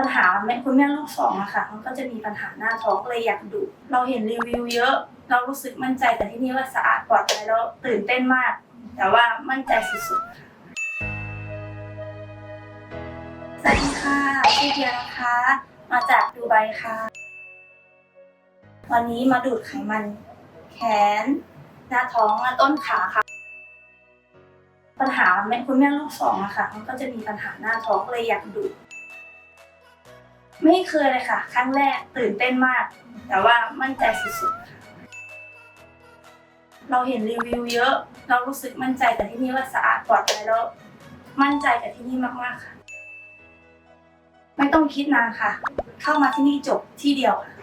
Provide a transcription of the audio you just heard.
ปัญหาแม่คุณแม่ลูกสองอะค่ะ มันก็จะมีปัญหาหน้าท้องเลยอยากดู เราเห็นรีวิวเยอะ เรารู้สึกมั่นใจแต่ที่นี่ว่าสะอาดปลอดภัยแล้วตื่นเต้นมาก แต่ว่ามั่นใจสุดๆสวัสดีค่ะชื่อเดียนะคะ มาจากดูไบค่ะ วันนี้มาดูดไขมัน แขน หน้าท้องและต้นขาค่ะ ปัญหาแม่คุณแม่ลูกสองอะค่ะ มันก็จะมีปัญหาหน้าท้องเลยอยากดู ไม่เคยเลยค่ะ ครั้งแรกตื่นเต้นมาก แต่ว่ามั่นใจสุดๆค่ะเราเห็นรีวิวเยอะ เรารู้สึกมั่นใจแต่ที่นี่ว่าสะอาดปลอดภัยแล้ว มั่นใจแต่ที่นี่มากๆค่ะ ไม่ต้องคิดนานค่ะ เข้ามาที่นี่จบที่เดียวค่ะ